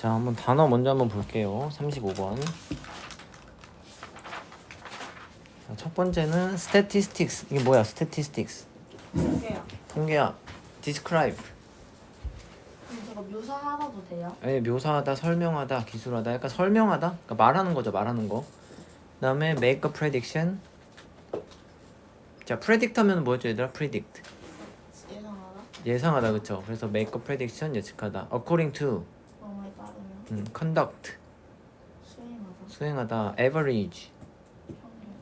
자, 한번 단어 먼저 한번 볼게요. 35번. 자, 첫 번째는 statistics. 이게 뭐야? statistics. 이게요. 통계학. describe. 그럼 저거 묘사하나도 돼요? 예, 묘사하다, 설명하다, 기술하다. 약간 설명하다. 그러니까 말하는 거죠, 말하는 거. 그다음에 make a prediction. 자, predict 하면 뭐였죠, 얘들아? predict. 예상하다? 예상하다, 그쵸? 그래서 make a prediction 예측하다. according to. 음, conduct. 수행하다. 수행하다. average.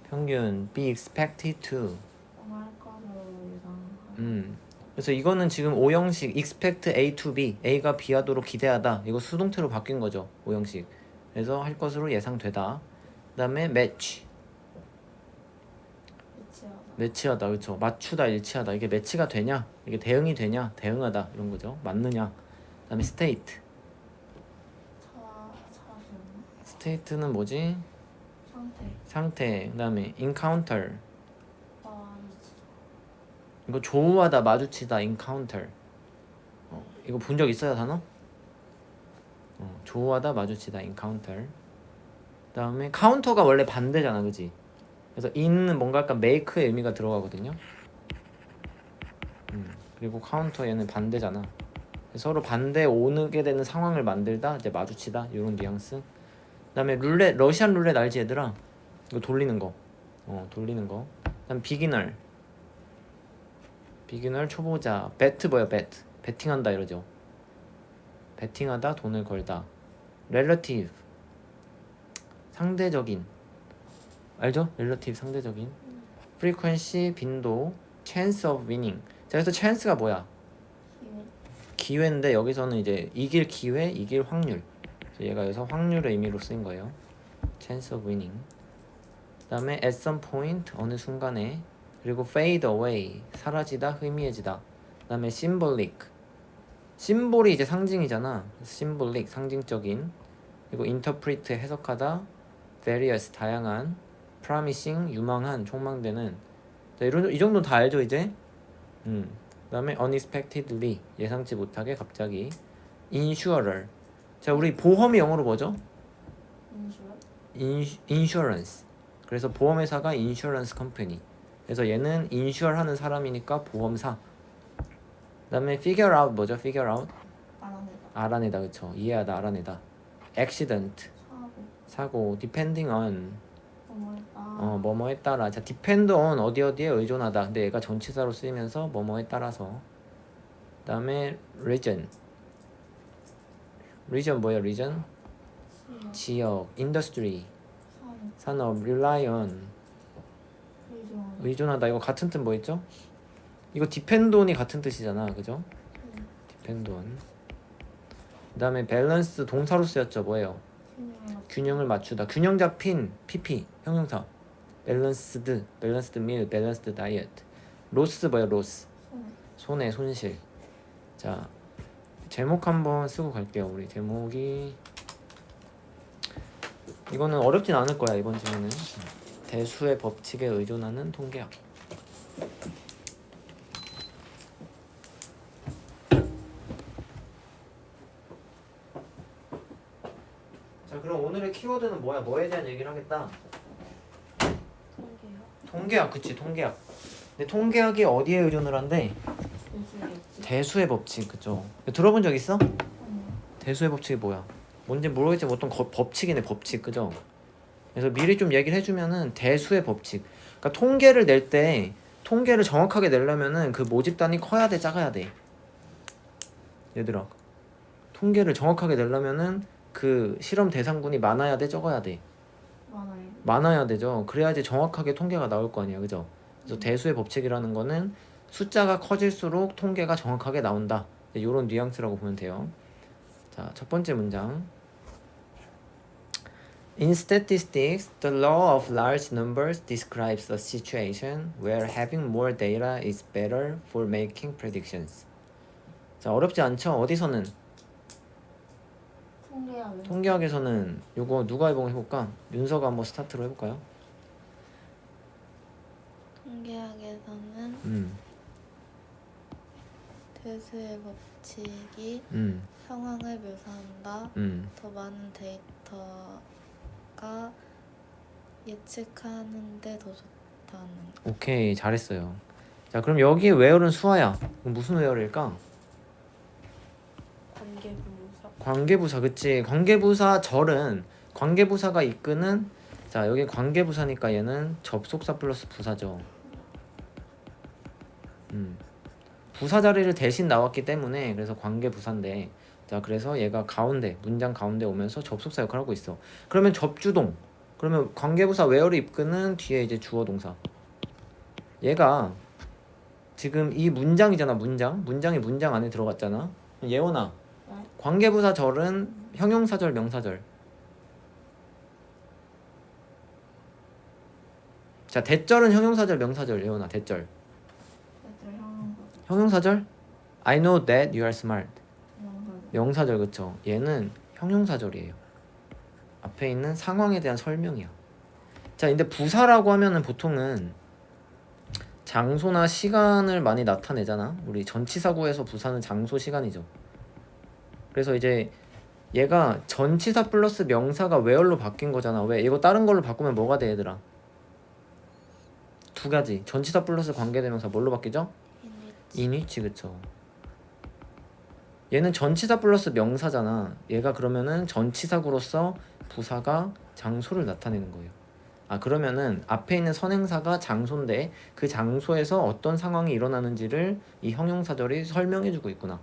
평균. 평균. be expected to. 뭐할 거를 예상하다. 음. 그래서 이거는 지금 오형식 expect A to B, A가 B하도록 기대하다. 이거 수동태로 바뀐 거죠. 오형식. 그래서 할 것으로 예상되다. 그 다음에 match, 일치하다. 매치하다, 그렇죠. 맞추다, 일치하다. 이게 매치가 되냐? 이게 대응이 되냐? 대응하다 이런 거죠. 맞느냐? 그 다음에 state, 차 state는 뭐지? 상태. 상태. 그다음에 encounter, 아 이거 조우하다, 마주치다, encounter. 어, 이거 본 적 있어요 단어? 어, 조우하다, 마주치다, encounter. 그다음에 카운터가 원래 반대잖아, 그지? 그래서 in은 뭔가 약간 make의 의미가 들어가거든요. 음, 그리고 카운터 얘는 반대잖아. 서로 반대 오게 되는 상황을 만들다, 이제 마주치다 이런 뉘앙스. 그다음에 룰렛, 러시안 룰렛 알지 얘들아? 이거 돌리는 거. 어, 돌리는 거. 그다음 비기너. 비기너 초보자. 배트 뭐야 배트? 배팅한다 이러죠. 배팅하다 돈을 걸다. relative 상대적인 알죠? relative 상대적인 frequency 빈도 chance of winning 자 그래서 chance가 뭐야? 기회. 기회인데 여기서는 이제 이길 기회, 이길 확률 얘가 여기서 확률의 의미로 쓰인 거예요. Chance of winning. 그다음에 at some point 어느 순간에 그리고 fade away 사라지다, 희미해지다. 그다음에 symbolic. 심볼이 이제 상징이잖아. symbolic 상징적인. 그리고 interpret 해석하다 various 다양한. promising 유망한 촉망되는. 자, 이런 이 정도 다 알죠 이제? 음. 그다음에 unexpectedly 예상치 못하게 갑자기. insurer 자 우리 보험이 영어로 뭐죠? 인슈얼. 인, insurance. 그래서 보험회사가 insurance company. 그래서 얘는 insure 하는 사람이니까 보험사. 그 다음에 figure out 뭐죠? figure out? 알아내다. 알아내다 그쵸? 이해하다 알아내다. accident. 사고. 사고 depending on. 뭐뭐에 따라. 어 뭐뭐에 따라. 자 depend on 어디 어디에 의존하다. 근데 얘가 전치사로 쓰이면서 뭐뭐에 따라서. 그 다음에 region region 뭐야 region 지역. industry 산업. 산업 rely on 의존. 의존하다 이거 같은 뜻 뭐 있죠? 이거 depend on이 같은 뜻이잖아 그죠? 음. depend on 그 다음에 balance 동사로 쓰였죠 뭐예요? 균형을 맞추다 균형 잡힌 PP 형용사 balanced balanced meal balanced diet loss 뭐야 loss 손에. 손해 손실 자 제목 한번 쓰고 갈게요 우리. 제목이 이거는 어렵진 않을 거야 이번 질문은. 대수의 법칙에 의존하는 통계학. 자 그럼 오늘의 키워드는 뭐야? 뭐에 대한 얘기를 하겠다. 통계요. 통계학 그치 통계학. 근데 통계학이 어디에 의존을 한대. 대수의 법칙 그죠 들어본 적 있어? 음. 대수의 법칙이 뭐야? 뭔지 모르겠지만 어떤 거- 법칙이네 법칙 그죠? 그래서 미리 좀 얘기를 해주면은 대수의 법칙 그러니까 통계를 낼 때 통계를 정확하게 내려면은 그 모집단이 커야 돼 작아야 돼 얘들아 통계를 정확하게 내려면은 그 실험 대상군이 많아야 돼 적어야 돼 많아요. 많아야 되죠 그래야지 정확하게 통계가 나올 거 아니야 그죠? 그래서 대수의 법칙이라는 거는 숫자가 커질수록 통계가 정확하게 나온다 이런 뉘앙스라고 보면 돼요 자, 첫 번째 문장. In statistics, the law of large numbers describes a situation where having more data is better for making predictions. 자, 어렵지 않죠? 어디서는? 통계학은 통계학에서는 요거 누가 해보고 해볼까? 윤서가 한번 스타트로 해볼까요? 통계학에서는 음, 세수의 법칙이 음, 상황을 묘사한다. 음. 더 많은 데이터가 예측하는데 더 좋다는 오케이 잘했어요. 자 그럼 여기 웨어는 수화야. 그럼 무슨 웨어일까? 관계부사. 관계부사 그치? 관계부사 절은 관계부사가 이끄는 자 여기 관계부사니까 얘는 접속사 플러스 부사죠. 음. 부사 자리를 대신 나왔기 때문에 그래서 관계 부사인데 자 그래서 얘가 가운데 문장 가운데 오면서 접속사 역할을 하고 있어. 그러면 접주동 그러면 관계부사 웨어를 이끄는 뒤에 이제 주어 동사. 얘가 지금 이 문장이잖아 문장 문장이 문장 안에 들어갔잖아. 예원아 네. 관계부사 절은 형용사절 명사절. 자 대절은 형용사절 명사절 예원아. 대절 형용사. 형용사절 I know that you are smart. 명사. 명사절 그쵸? 얘는 형용사절이에요. 앞에 있는 상황에 대한 설명이야. 자, 근데 부사라고 하면은 보통은 장소나 시간을 많이 나타내잖아. 우리 전치사구에서 부사는 장소, 시간이죠. 그래서 이제 얘가 전치사 플러스 명사가 where로 바뀐 거잖아. 왜? 이거 다른 걸로 바꾸면 뭐가 돼, 얘들아? 두 가지. 전치사 플러스 관계대명사 뭘로 바뀌죠? 이니치. 인위치 그쵸. 얘는 전치사 플러스 명사잖아. 얘가 그러면은 전치사구로서 부사가 장소를 나타내는 거예요. 아 그러면은 앞에 있는 선행사가 장소인데 그 장소에서 어떤 상황이 일어나는지를 이 형용사절이 설명해 주고 있구나.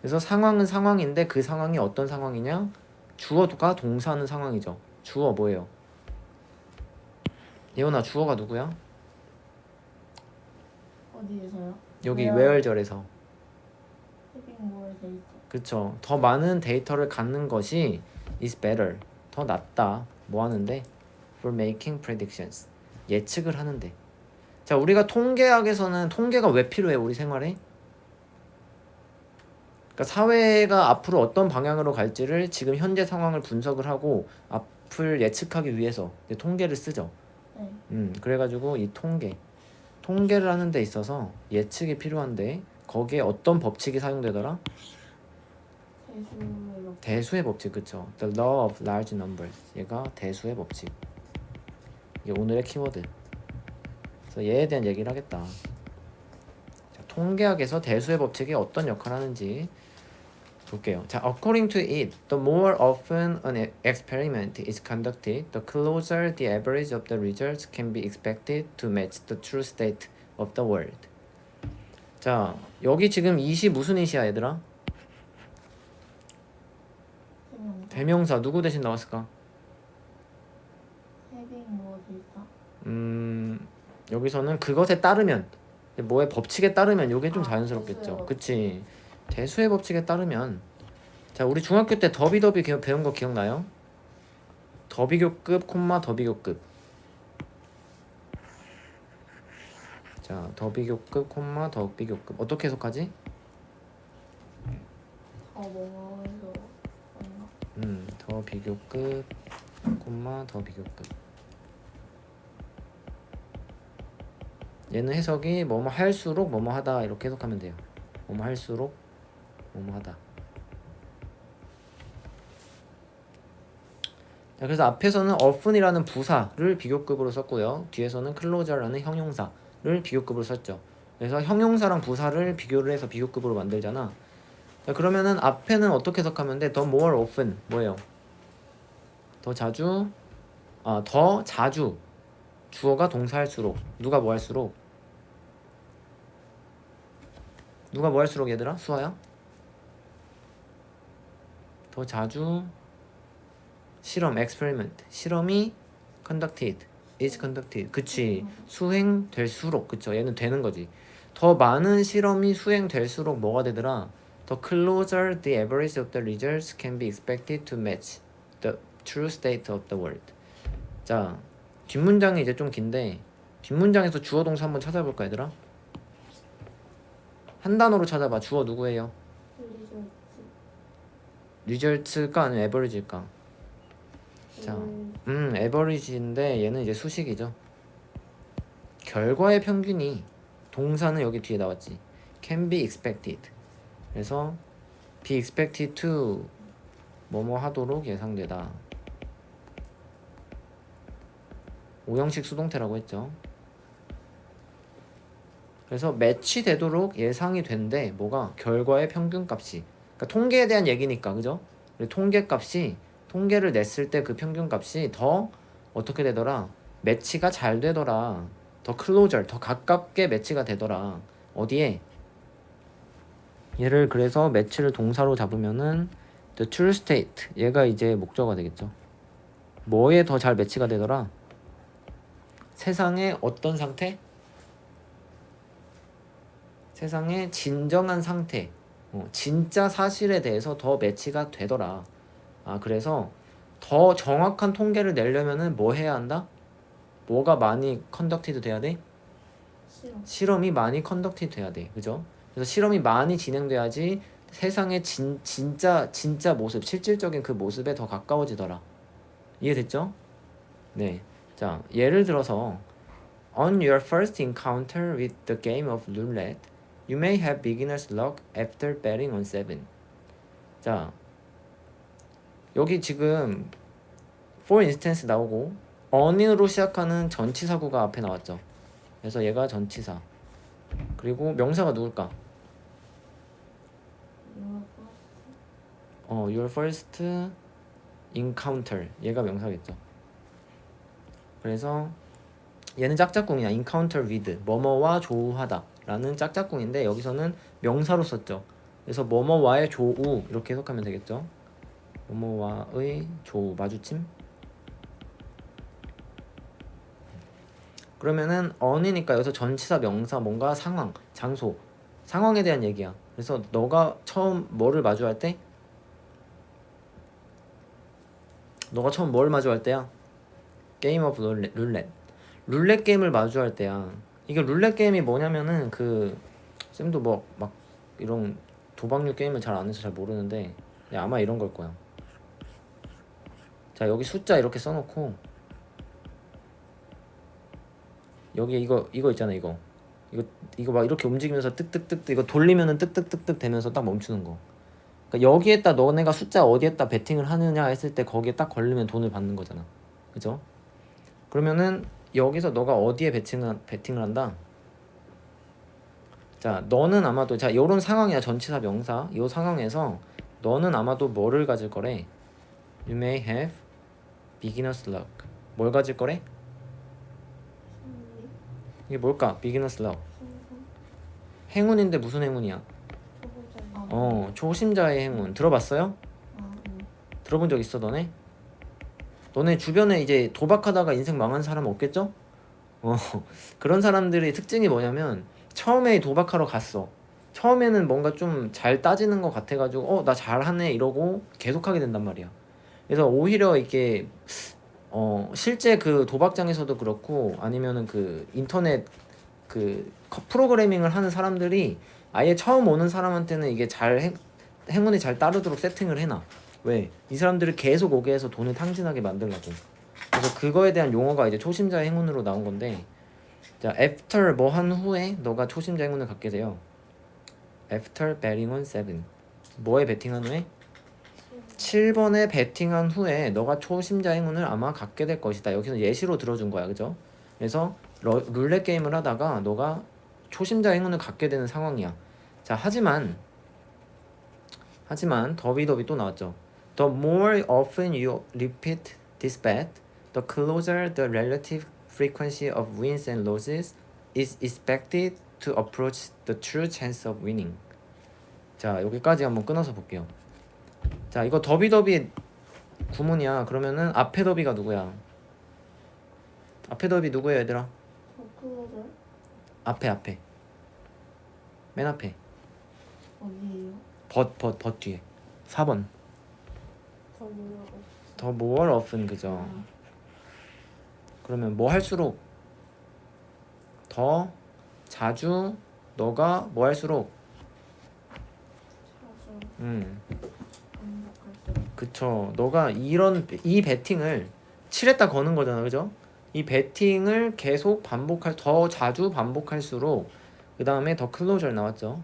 그래서 상황은 상황인데 그 상황이 어떤 상황이냐? 주어가 동사하는 상황이죠. 주어 뭐예요? 예원아 주어가 누구야? 어디에서요? 여기? 웨얼절에서 해빙몰 데이터. 그쵸. 더 많은 데이터를 갖는 것이 is better. 더 낫다. 뭐 하는데? For making predictions. 예측을 하는데. 자, 우리가 통계학에서는 통계가 왜 필요해? 우리 생활에? 그러니까 사회가 앞으로 어떤 방향으로 갈지를 지금 현재 상황을 분석을 하고 앞을 예측하기 위해서 이제 통계를 쓰죠. 네. 음, 그래가지고 이 통계, 통계를 하는 데 있어서 예측이 필요한데 거기에 어떤 법칙이 사용되더라? 대수의 법칙. 그쵸? The law of large numbers. 얘가 대수의 법칙. 이게 오늘의 키워드. 그래서 얘에 대한 얘기를 하겠다. 자, 통계학에서 대수의 법칙이 어떤 역할을 하는지 볼게요 자, according to it, the more often an experiment is conducted, the closer the average of the results can be expected to match the true state of the world 자, 여기 지금 이시 무슨 이시야 얘들아? 대명사 누구 대신 나왔을까? 음 여기서는 그것에 따르면 뭐의 법칙에 따르면 요게 좀 아, 자연스럽겠죠. 그치? 대수의 법칙에 따르면 자 우리 중학교 때 더비더비 기- 배운 거 기억나요? 더비교급 콤마 더비교급 자 더비교급 콤마 더비교급 어떻게 해석하지? 더 뭔가. 음 더 비교급 콤마 더 비교급 얘는 해석이 뭐뭐 할수록 뭐뭐 하다 이렇게 해석하면 돼요. 뭐뭐 할수록 뭐뭐 하다. 자, 그래서 앞에서는 often이라는 부사를 비교급으로 썼고요. 뒤에서는 closer라는 형용사를 비교급으로 썼죠. 그래서 형용사랑 부사를 비교를 해서 비교급으로 만들잖아. 자, 그러면은 앞에는 어떻게 해석하면 돼? The more often 뭐예요? 더 자주 아, 더 자주 주어가 동사할수록 누가 뭐 할수록 누가 뭐 할수록 얘들아 수아야 더 자주 실험 experiment 실험이 conducted is conducted 그치 수행될수록 그쵸 얘는 되는 거지 더 많은 실험이 수행될수록 뭐가 되더라 The closer the average of the results can be expected to match the true state of the world 자 뒷문장이 이제 좀 긴데 뒷문장에서 주어 동사 한번 찾아볼까 얘들아? 한 단어로 찾아봐 주어 누구예요? 리절트가 아니면 에버리지일까? 자. 음, 음 에버리지인데 얘는 이제 수식이죠 결과의 평균이 동사는 여기 뒤에 나왔지 can be expected 그래서 be expected to 뭐뭐 하도록 예상되다. 오형식 수동태라고 했죠. 그래서 매치되도록 예상이 된대 뭐가 결과의 평균값이 그러니까 통계에 대한 얘기니까 그죠? 통계값이 통계를 냈을 때 그 평균값이 더 어떻게 되더라? 매치가 잘 되더라. 더 클로저 더 가깝게 매치가 되더라. 어디에? 얘를 그래서 매치를 동사로 잡으면은 the true state 얘가 이제 목적어가 되겠죠. 뭐에 더 잘 매치가 되더라? 세상의 어떤 상태? 세상의 진정한 상태, 어, 진짜 사실에 대해서 더 매치가 되더라. 아, 그래서 더 정확한 통계를 내려면은 뭐 해야 한다? 뭐가 많이 컨덕티드 돼야 돼? 싫어. 실험 이 많이 컨덕티드 돼야 돼. 그죠? 그래서 실험이 많이 진행돼야지 세상의 진, 진짜 진짜 모습, 실질적인 그 모습에 더 가까워지더라. 이해됐죠? 네. 자, 예를 들어서 On your first encounter with the game of roulette, you may have beginner's luck after betting on seven. 자, 여기 지금 for instance 나오고 on으로 시작하는 전치사구가 앞에 나왔죠. 그래서 얘가 전치사. 그리고 명사가 누굴까? 어, your first encounter. 얘가 명사겠죠. 그래서 얘는 짝짝꿍이야. encounter with 뭐뭐와 조우하다 라는 짝짝꿍인데 여기서는 명사로 썼죠. 그래서 뭐뭐와의 조우 이렇게 해석하면 되겠죠. 뭐뭐와의 조우 마주침. 그러면은 on이니까 여기서 전치사 명사 뭔가 상황, 장소, 상황에 대한 얘기야. 그래서 너가 처음 뭐를 마주할 때 너가 처음 뭘 마주할 때야? 게임 오브 룰렛, 룰렛. 룰렛 게임을 마주할 때야. 이게 룰렛 게임이 뭐냐면은 그 쌤도 뭐 막 이런 도박류 게임을 잘 안 해서 잘 모르는데 네, 아마 이런 걸 거야. 자 여기 숫자 이렇게 써놓고 여기 이거 이거 있잖아 이거 이거 이거 막 이렇게 움직이면서 뜩뜩뜩 이거 돌리면은 뜩뜩뜩뜩 되면서 딱 멈추는 거. 그러니까 여기에다 너네가 숫자 어디에다 베팅을 하느냐 했을 때 거기에 딱 걸리면 돈을 받는 거잖아. 그죠? 그러면은 여기서 너가 어디에 베팅을 베팅을 한다? 자, 너는 아마도 자, 요런 상황이야. 전치사 명사. 요 상황에서 너는 아마도 뭐를 가질 거래? You may have beginner's luck. 뭘 가질 거래? 이게 뭘까? beginner's luck. 행운인데 무슨 행운이야? 어, 초심자의 행운. 들어봤어요? 아, 응. 들어본 적 있어, 너네? 너네 주변에 이제 도박하다가 인생 망한 사람 없겠죠? 어, 그런 사람들의 특징이 뭐냐면 처음에 도박하러 갔어. 처음에는 뭔가 좀 잘 따지는 것 같아가지고 어, 나 잘하네 이러고 계속하게 된단 말이야. 그래서 오히려 이게 어, 실제 그 도박장에서도 그렇고 아니면은 그 인터넷 그 커- 프로그래밍을 하는 사람들이 아예 처음 오는 사람한테는 이게 잘 행, 행운이 잘 따르도록 세팅을 해놔. 왜? 이 사람들을 계속 오게 해서 돈을 탕진하게 만들려고. 그래서 그거에 대한 용어가 이제 초심자의 행운으로 나온 건데, 자, after 뭐 한 후에 너가 초심자 행운을 갖게 돼요. after betting on 7. 뭐에 베팅한 후에? 7번에 베팅한 후에 너가 초심자 행운을 아마 갖게 될 것이다. 여기서 예시로 들어준 거야, 그죠? 그래서 러- 룰렛 게임을 하다가 너가 초심자 행운을 갖게 되는 상황이야. 자, 하지만 하지만 더비더비 또 나왔죠. The more often you repeat this bet, the closer the relative frequency of wins and losses is expected to approach the true chance of winning. 자, 여기까지 한번 끊어서 볼게요. 자, 이거 더비더비 구문이야. 그러면은 앞에 더비가 누구야? 앞에 더비 누구야, 얘들아? 앞에 앞에. 맨 앞에. 어디에요? 벗, 벗, 벗 뒤에. 4번. 더 more often 그죠. 아, 그러면 뭐 할수록? 더? 자주? 너가? 뭐 할수록? 자주. 음. 그쵸. 너가 이런 이 베팅을 칠했다 거는 거잖아 그죠? 이 베팅을 계속 반복할 더 자주 반복할수록 그 다음에 더 클로저 나왔죠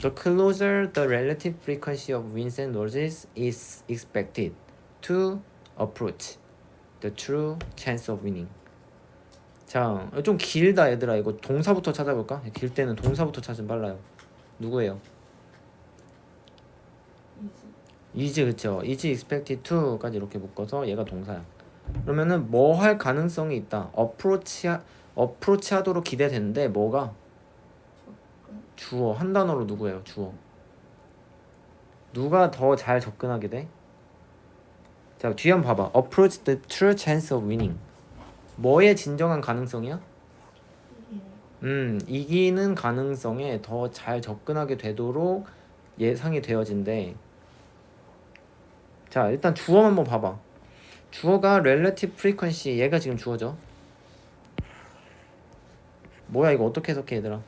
The closer the relative frequency of winds and losses is expected to approach the true chance of winning. 자, 좀 길다 얘들아. 이거 동사부터 찾아볼까? 길 때는 동사부터 찾으면 빨라요. 누구예요? is 그쵸? is expected to까지 이렇게 묶어서 얘가 동사야. 그러면은 뭐 할 가능성이 있다. approach approach 하도록 기대되는데 뭐가 주어 한 단어로 누구예요? 주어. 누가 더 잘 접근하게 돼? 자 뒤에 한번 봐봐. approach the true chance of winning. 뭐의 진정한 가능성이야? 음 이기는 가능성에 더 잘 접근하게 되도록 예상이 되어진대. 자 일단 주어 한번 봐봐. 주어가 relative frequency 얘가 지금 주어죠. 뭐야 이거 어떻게 해석해 얘들아?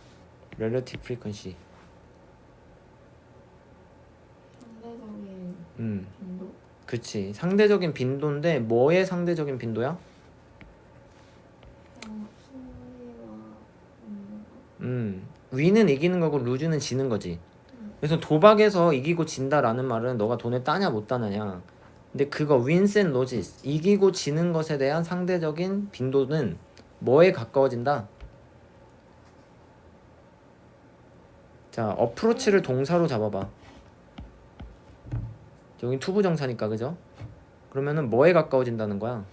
Relative frequency. 상대적인 음 빈도. 그치 상대적인 빈도인데 뭐의 상대적인 빈도야? 어, 음, 음 위는 이기는 거고 루즈는 지는 거지. 그래서 도박에서 이기고 진다라는 말은 너가 돈을 따냐 못 따느냐. 근데 그거 wins and loses 이기고 지는 것에 대한 상대적인 빈도는 뭐에 가까워진다? 자, 어프로치를 동사로 잡아봐. 여긴 투부 정사니까 그죠? 그러면은 뭐에 가까워진다는 거야?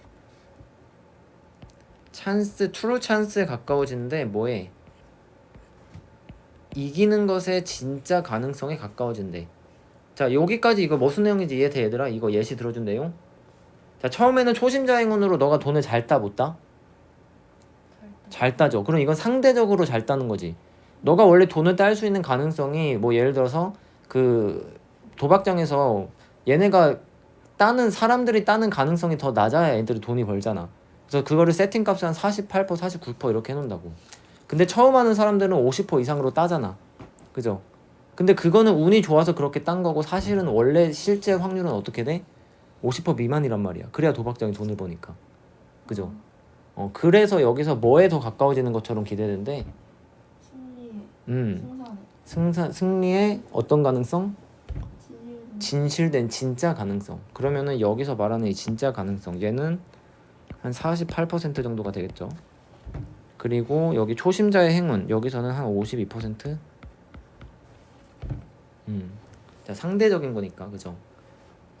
찬스, 트루 찬스에 가까워지는데 뭐에? 이기는 것의 진짜 가능성에 가까워진대. 자, 여기까지 이거 무슨 내용인지 이해돼 얘들아? 이거 예시 들어준 내용? 자, 처음에는 초심자 행운으로 너가 돈을 잘 따 못 따? 잘 따죠. 그럼 이건 상대적으로 잘 따는 거지. 너가 원래 돈을 딸 수 있는 가능성이 뭐 예를 들어서 그 도박장에서 얘네가 따는 사람들이 따는 가능성이 더 낮아야 애들이 돈이 벌잖아. 그래서 그거를 세팅 값을 한 48%, 49% 이렇게 해 놓는다고. 근데 처음 하는 사람들은 50% 이상으로 따잖아. 그죠? 근데 그거는 운이 좋아서 그렇게 딴 거고 사실은 원래 실제 확률은 어떻게 돼? 50% 미만이란 말이야. 그래야 도박장이 돈을 버니까. 그죠? 어, 그래서 여기서 뭐에 더 가까워지는 것처럼 기대되는데, 음, 승산, 승리의 어떤 가능성? 진실 진실된 진짜 가능성. 그러면은 여기서 말하는 이 진짜 가능성. 얘는 한 48% 정도가 되겠죠. 그리고 여기 초심자의 행운. 여기서는 한 52%. 음. 자, 상대적인 거니까. 그죠?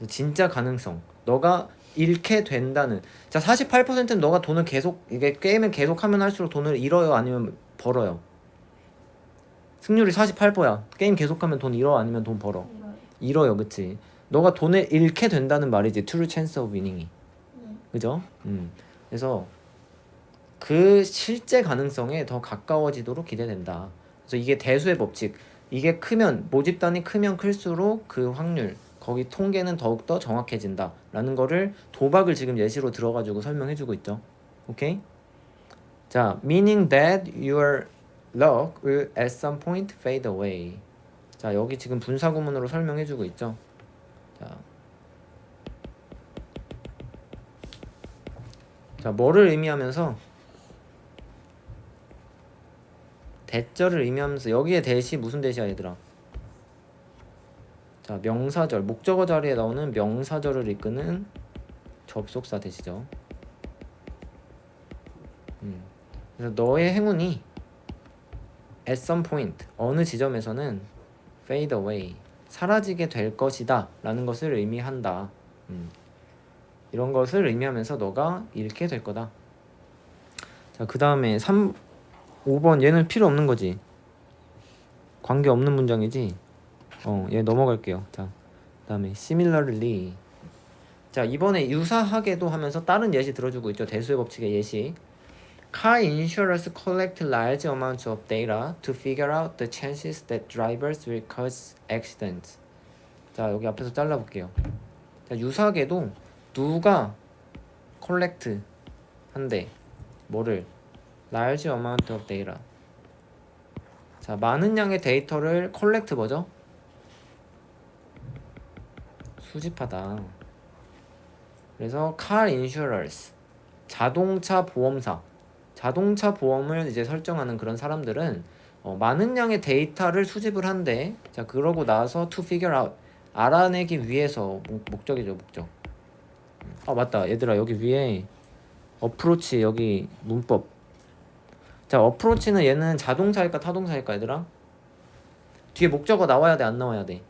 진짜 가능성. 너가 잃게 된다는. 자, 48%는 너가 돈을 계속 이게 게임을 계속 하면 할수록 돈을 잃어요, 아니면 벌어요. 승률이 48%야. 게임 계속하면 돈 잃어 아니면 돈 벌어. 잃어요, 그치? 너가 돈을 잃게 된다는 말이지, true chance of winning이, 네. 그죠? 음, 그래서 그 실제 가능성에 더 가까워지도록 기대된다. 그래서 이게 대수의 법칙, 이게 크면 모집단이 크면 클수록 그 확률, 거기 통계는 더욱 더 정확해진다라는 거를 도박을 지금 예시로 들어가지고 설명해주고 있죠. 오케이? 자, meaning that your luck will at some point fade away. 자 여기 지금 분사 구문으로 설명해주고 있죠. 자, 자 뭐를 의미하면서 대절을 의미하면서 여기에 대시 무슨 대시야 얘들아? 자 명사절 목적어 자리에 나오는 명사절을 이끄는 접속사 대시죠. 음. 그래서 너의 행운이 at some point 어느 지점에서는 fade away 사라지게 될 것이다 라는 것을 의미한다. 음. 이런 것을 의미하면서 너가 잃게 될 거다. 자그 다음에 3 5번 얘는 필요 없는 거지. 관계 없는 문장이지? 어얘 넘어갈게요. 자그 다음에 similarly. 자 이번에 유사하게도 하면서 다른 예시 들어주고 있죠. 대수의 법칙의 예시 Car insurers collect large amounts of data to figure out the chances that drivers will cause accidents. 자, 여기 앞에서 잘라볼게요. 자, 유사하게도 누가 collect 한대 뭐를 large amount of data. 자, 많은 양의 데이터를 collect 뭐죠? 수집하다. 그래서 car insurers 자동차 보험사 자동차 보험을 이제 설정하는 그런 사람들은 어, 많은 양의 데이터를 수집을 한대. 자, 그러고 나서 to figure out 알아내기 위해서 목, 목적이죠, 목적. 아, 맞다. 얘들아, 여기 위에 어프로치 여기 문법. 자, 어프로치는 얘는 자동차일까 타동차일까, 얘들아? 뒤에 목적어 나와야 돼, 안 나와야 돼?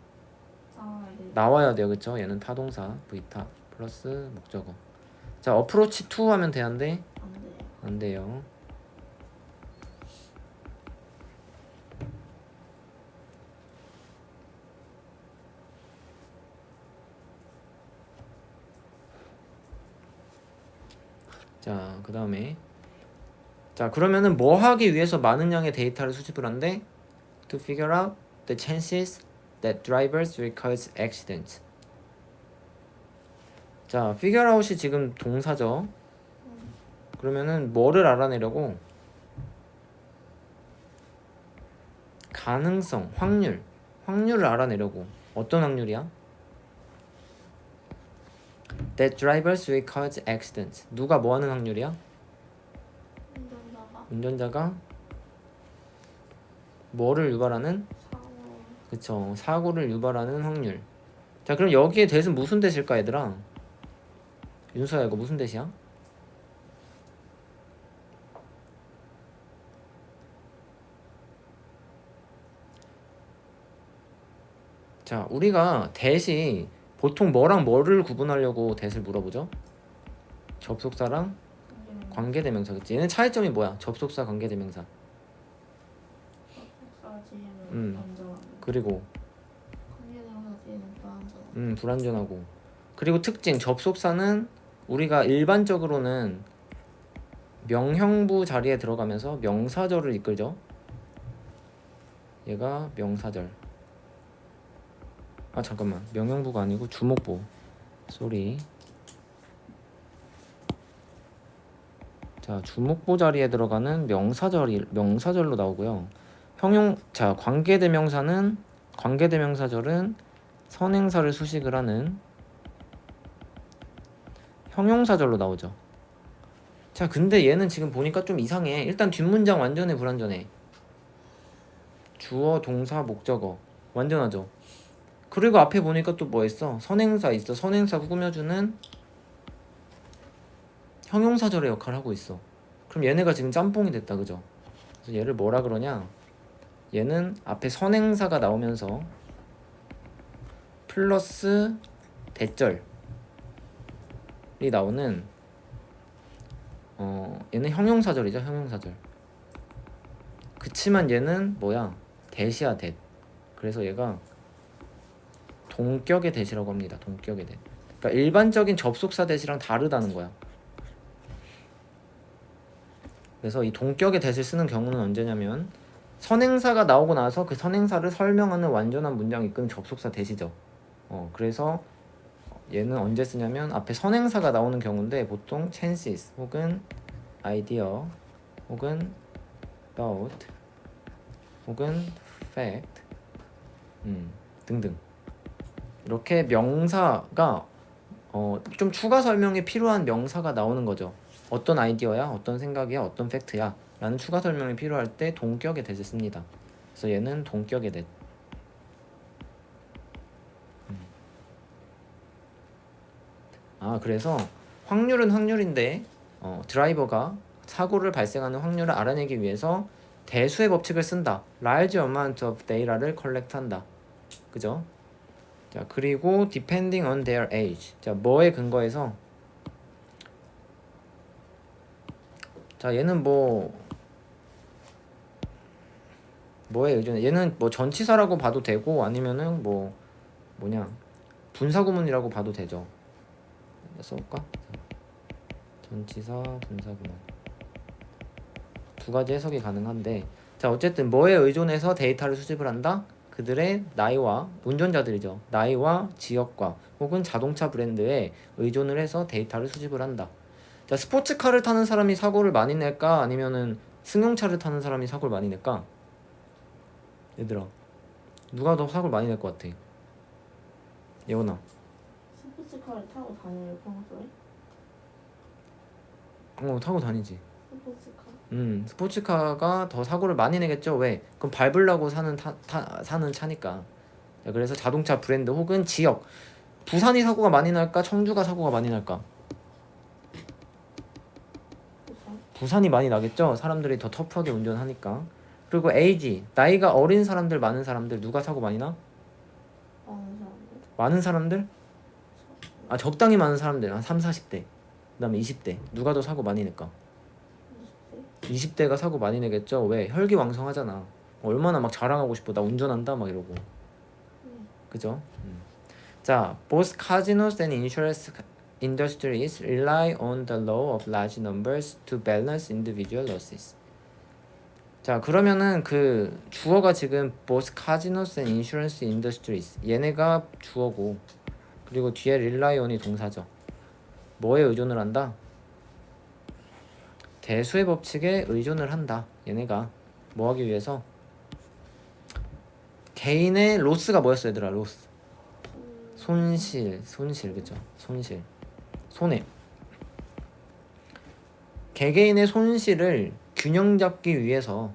나와야 돼. 나와야 돼요, 그쵸? 얘는 타동사 V타 플러스 목적어. 자, 어프로치 2 하면 돼안돼? 안 돼요. 자, 그 다음에 자 그러면은 뭐 하기 위해서 많은 양의 데이터를 수집을 한대? To figure out the chances that drivers will cause accidents. 자, figure out이 지금 동사죠. 그러면은 뭐를 알아내려고? 가능성, 확률, 확률을 알아내려고. 어떤 확률이야? That drivers will cause accidents. 누가 뭐 하는 확률이야? 운전자가 운전자가 뭐를 유발하는? 사고 그쵸. 사고를 유발하는 확률. 자, 그럼 여기에 대신 무슨 대실까, 얘들아? 윤서야, 이거 무슨 대시야? 자, 우리가 대시 보통 뭐랑 뭐를 구분하려고 대를 물어보죠? 접속사랑 관계는 관계대명사, 그치? 얘는 차이점이 뭐야? 접속사, 관계대명사. 사지는 음. 그리고 관계대명 사지는 불안전하고 음, 불안전하고. 그리고 특징 접속사는 우리가 일반적으로는 명형부 자리에 들어가면서 명사절을 이끌죠. 얘가 명사절. 아 잠깐만 명형부가 아니고 주목부. 쏘리. 자 주목부 자리에 들어가는 명사절이 명사절로 나오고요. 형용 자 관계대명사는 관계대명사절은 선행사를 수식을 하는 형용사절로 나오죠. 자, 근데 얘는 지금 보니까 좀 이상해. 일단 뒷문장 완전해, 불완전해. 주어, 동사, 목적어. 완전하죠. 그리고 앞에 보니까 또 뭐 있어? 선행사 있어. 선행사 꾸며주는 형용사절의 역할을 하고 있어. 그럼 얘네가 지금 짬뽕이 됐다, 그죠? 그래서 얘를 뭐라 그러냐? 얘는 앞에 선행사가 나오면서 플러스 대절이 나오는 어 얘는 형용사절이죠 형용사절 그치만 얘는 뭐야 대시야 대 그래서 얘가 동격의 대시라고 합니다. 동격의 대. 그러니까 일반적인 접속사 대시랑 다르다는 거야. 그래서 이 동격의 대시를 쓰는 경우는 언제냐면 선행사가 나오고 나서 그 선행사를 설명하는 완전한 문장이 이끄는 접속사 대시죠. 어 그래서 얘는 언제 쓰냐면 앞에 선행사가 나오는 경우인데 보통 chances 혹은 idea 혹은 about 혹은 fact 음, 등등 이렇게 명사가 어, 좀 추가 설명이 필요한 명사가 나오는 거죠. 어떤 아이디어야, 어떤 생각이야, 어떤 팩트야 라는 추가 설명이 필요할 때 동격의 대를 씁니다. 그래서 얘는 동격의 대. 아 그래서 확률은 확률인데 어, 드라이버가 사고를 발생하는 확률을 알아내기 위해서 대수의 법칙을 쓴다. large amount of data를 컬렉트한다. 그죠? 자 그리고 depending on their age. 자 뭐에 근거해서 자 얘는 뭐 뭐에 의존해? 얘는 뭐 전치사라고 봐도 되고 아니면은 뭐 뭐냐 분사구문이라고 봐도 되죠. 써볼까? 전치사 분사구문 두 가지 해석이 가능한데 자 어쨌든 뭐에 의존해서 데이터를 수집을 한다? 그들의 나이와 운전자들이죠. 나이와 지역과 혹은 자동차 브랜드에 의존을 해서 데이터를 수집을 한다. 자 스포츠카를 타는 사람이 사고를 많이 낼까? 아니면은 승용차를 타는 사람이 사고를 많이 낼까? 얘들아 누가 더 사고를 많이 낼 것 같아? 예원아. 스포츠카를 타고 다녀요 평소에? 어 타고 다니지. 스포츠카. 음, 스포츠카가 더 사고를 많이 내겠죠. 왜? 그럼 밟으려고 사는 타, 타, 사는 차니까. 자, 그래서 자동차 브랜드 혹은 지역. 부산이 사고가 많이 날까? 청주가 사고가 많이 날까? 부산. 부산이 많이 나겠죠. 사람들이 더 터프하게 운전하니까. 그리고 에이지, 나이가 어린 사람들, 많은 사람들 누가 사고 많이 나? 많은 사람들. 많은 사람들? 아, 적당히 많은 사람들. 한 3, 40대. 그다음에 20대. 누가 더 사고 많이 낼까? 20대. 20대가 사고 많이 내겠죠. 왜? 혈기왕성하잖아. 얼마나 막 자랑하고 싶어. 나 운전한다 막 이러고. 그죠? 음. 자, both casinos and insurance industries rely on the law of large numbers to balance individual losses. 자, 그러면은 그 주어가 지금 both casinos and insurance industries 얘네가 주어고 그리고 뒤에 rely on이 동사죠. 뭐에 의존을 한다? 대수의 법칙에 의존을 한다. 얘네가 뭐 하기 위해서? 개인의 로스가 뭐였어 얘들아? 로스. 손실 손실 그죠 손실. 손해. 개개인의 손실을 균형 잡기 위해서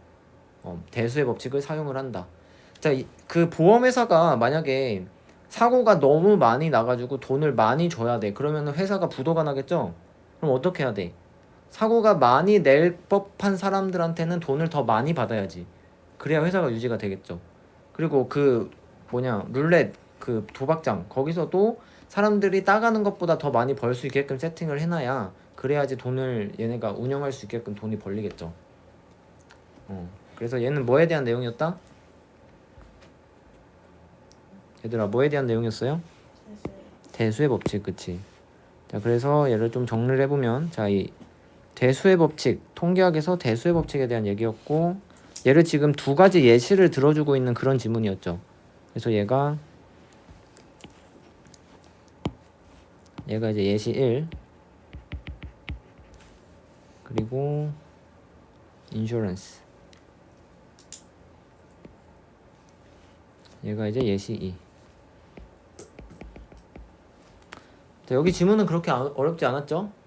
어, 대수의 법칙을 사용을 한다. 자그 보험회사가 만약에 사고가 너무 많이 나가지고 돈을 많이 줘야 돼. 그러면 회사가 부도가 나겠죠? 그럼 어떻게 해야 돼 사고가 많이 낼 법한 사람들한테는 돈을 더 많이 받아야지 그래야 회사가 유지가 되겠죠 그리고 그 뭐냐 룰렛 그 도박장 거기서도 사람들이 따가는 것보다 더 많이 벌 수 있게끔 세팅을 해놔야 그래야지 돈을 얘네가 운영할 수 있게끔 돈이 벌리겠죠. 어 그래서 얘는 뭐에 대한 내용이었다? 얘들아 뭐에 대한 내용이었어요? 대수의 법칙 그치? 자 그래서 얘를 좀 정리를 해보면 자이 대수의 법칙 통계학에서 대수의 법칙에 대한 얘기였고 얘를 지금 두 가지 예시를 들어주고 있는 그런 지문이었죠. 그래서 얘가 얘가 이제 예시 1 그리고 인슈런스 얘가 이제 예시 2 자, 여기 지문은 그렇게 아- 어렵지 않았죠?